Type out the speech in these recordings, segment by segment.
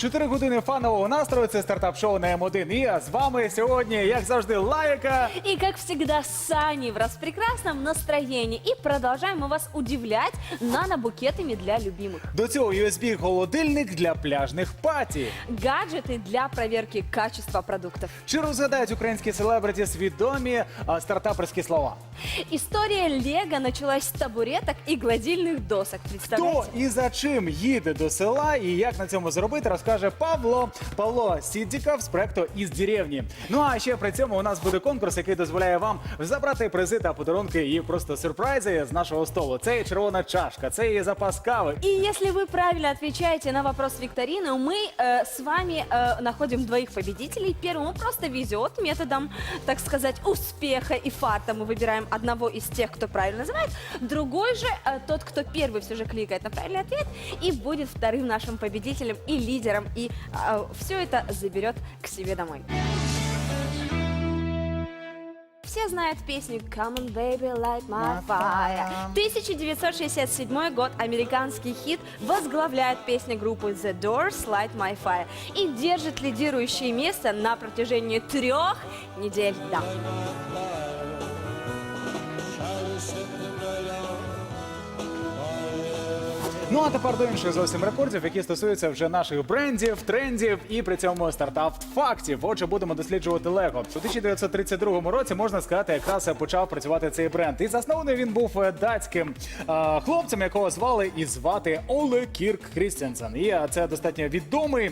Чотири години фанового настрою. Це стартап-шоу на М1. І з вами сьогодні, як завжди, лайка. И, как всегда, Сани в распрекрасном настроении. И продолжаем мы вас удивлять нано-букетами для любимых. До цього USB холодильник для пляжних паті. Гаджеты для проверки качества продуктов. Чи розгадають українські селебриті свідомі а, стартаперські слова? История Лего началась с табуреток и гладильных досок. Хто Представляете? і за чим їде до села і як на цьому заробити, розкаже Павло Павло Сідіков з проекту із деревні. Ну а ще при цьому у нас буде конкурс, який дозволяє вам забрати призи та подарунки і просто сюрпризи з нашого столу. Це і червона чашка, це і запас кави. И если вы правильно отвечаете на вопрос викторины, мы э, с вами э, находим двоих победителей. Первому просто везет методом, так сказать, успеха и фарта. Мы выбираем одного из тех, кто правильно называет. Другой же, э, тот, кто первый все же кликает на правильный ответ, и будет вторым нашим победителем и лидером. и все это заберет к себе домой. Все знают песню Come on, baby, light my fire. 1967 год, американский хит, возглавляет песня группы The Doors Light My Fire и держит лидирующее место на протяжении трех недель. Да. Ну а тепер до інших зовсім рекордів, які стосуються вже наших брендів, трендів і при цьому стартап фактів. Отже, будемо досліджувати Лего. У 1932 році можна сказати, якраз почав працювати цей бренд. І заснований він був е, датським е, хлопцем, якого звали і звати Оле Кірк Крістенсен. І е, це достатньо відомий е,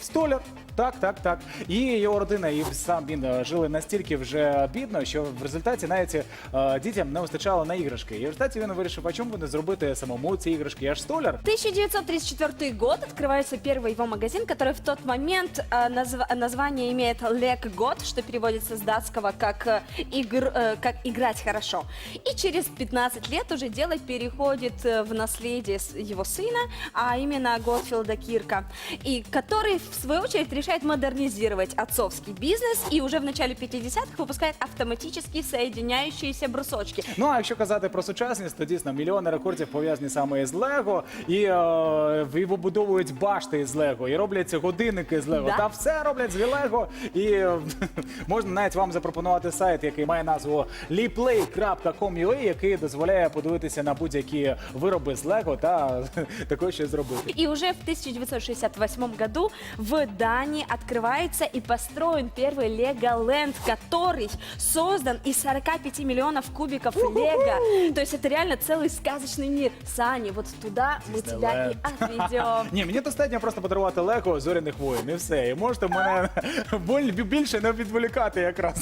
столяр. Так, так, так. І його родина, і сам він е, жили настільки вже бідно, що в результаті навіть е, дітям не вистачало на іграшки. І в результаті він вирішив, а чому би не зробити самому ці іграшки? Я ж столяр. 1934 год открывается первый его магазин, который в тот момент э, назв- название имеет Лек Год, что переводится с датского как, э, игр- э, как играть хорошо. И через 15 лет уже дело переходит э, в наследие с- его сына, а именно Готфилда Кирка, и который в свою очередь решает модернизировать отцовский бизнес и уже в начале 50-х выпускает автоматически соединяющиеся брусочки. Ну а якщо казати про сучасність, то дійсно мільйони рекордів пов'язані саме з Лего, і е, вибудовують башти з Лего, і роблять годинники з Лего. Да. Та все роблять з Лего. І е, можна навіть вам запропонувати сайт, який має назву liplay.com.ua, який дозволяє подивитися на будь-які вироби з Лего та також щось зробити. И уже в 1968 году в Дании открывается и построен первый Леголенд, который создан из 45 миллионов кубиков Лего. То есть это реально целый сказочный мир. Сани, вот туда мы тебя и отведем. Ні, мені достатньо просто подарувати Лего зоряних воїн, і все. І можете мене боль- більше не відволікати якраз.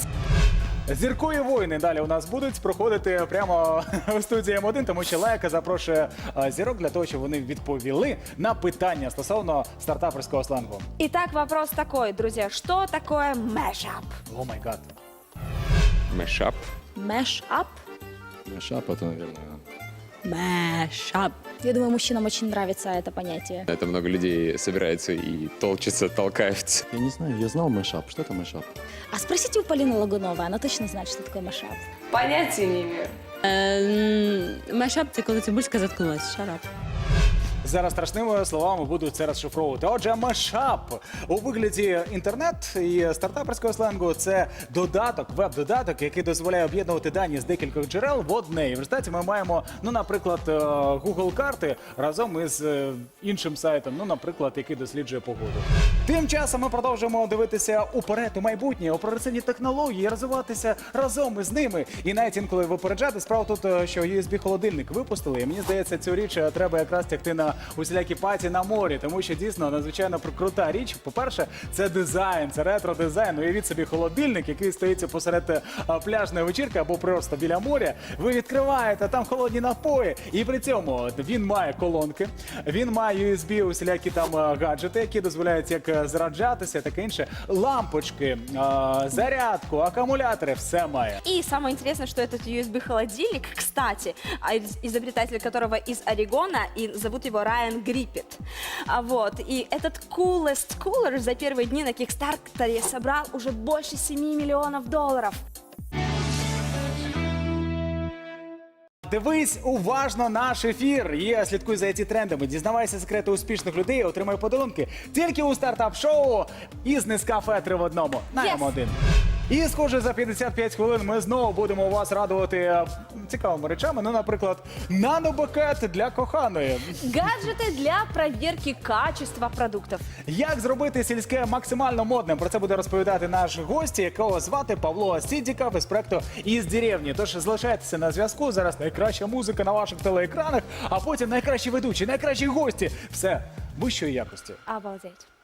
Зіркові воїни далі у нас будуть проходити прямо у студії М1, тому що Лайка запрошує зірок для того, щоб вони відповіли на питання стосовно стартаперського сленгу. Итак, вопрос такой, друзья. Что такое мешап? О май гад. Мешап. Мешап? Мешап это, наверное, Мэшап. Я думаю, мужчинам очень нравится это понятие. это много людей собирается и толчется, толкаются. Я не знаю, я знал мешап. Что это мешап? А спросите у Полины Лагуновой, она точно знает, что такое мэшап. Поняття не имею. Мешап це коли цибульська заткнулась. Шарап. Зараз страшними словами буду це розшифровувати. Отже, мешап у вигляді інтернет і стартаперського сленгу це додаток, веб-додаток, який дозволяє об'єднувати дані з декількох джерел в одне. І в результаті ми маємо, ну, наприклад, е, Google карти разом із е, іншим сайтом, ну, наприклад, який досліджує погоду. Тим часом ми продовжуємо дивитися уперед у майбутнє, у прогресивні технології, розвиватися разом із ними. І навіть інколи випереджати справа тут, е, що USB холодильник випустили. І мені здається, цю річ треба якраз тягти на усілякі паті на морі, тому що дійсно надзвичайно крута річ. По-перше, це дизайн, це ретро-дизайн. Уявіть собі холодильник, який стоїть посеред е, пляжної вечірки або просто біля моря. Ви відкриваєте там холодні напої, і при цьому він має колонки, він має USB, усілякі там е, гаджети, які дозволяють як е, заряджатися, таке інше. Лампочки, зарядку, акумулятори, все має. И самое интересное, что этот USB-холодильник, кстати, изобретатель которого из Орегона, и зовут его Райан Гриппет. А вот, и этот coolest cooler за первые дни на Кикстартере собрал уже больше 7 миллионов долларов. дивись уважно наш ефір. І слідкуй за ці трендами. Дізнавайся секрети успішних людей, отримай подарунки тільки у стартап-шоу із Нескафе 3 в одному. На Yes. М1. І схоже, за 55 хвилин ми знову будемо вас радувати е, цікавими речами. Ну, наприклад, нанобукет для коханої. Гаджеты для проверки качества продуктов. Як зробити сільське максимально модним? Про це буде розповідати наш гость, якого звати Павло Сідіков із проекту із деревні. Тож залишайтеся на зв'язку. Зараз найкраща музика на ваших телеекранах, а потім найкращі ведучі, найкращі гості. Все вищої якості. Обалдеть.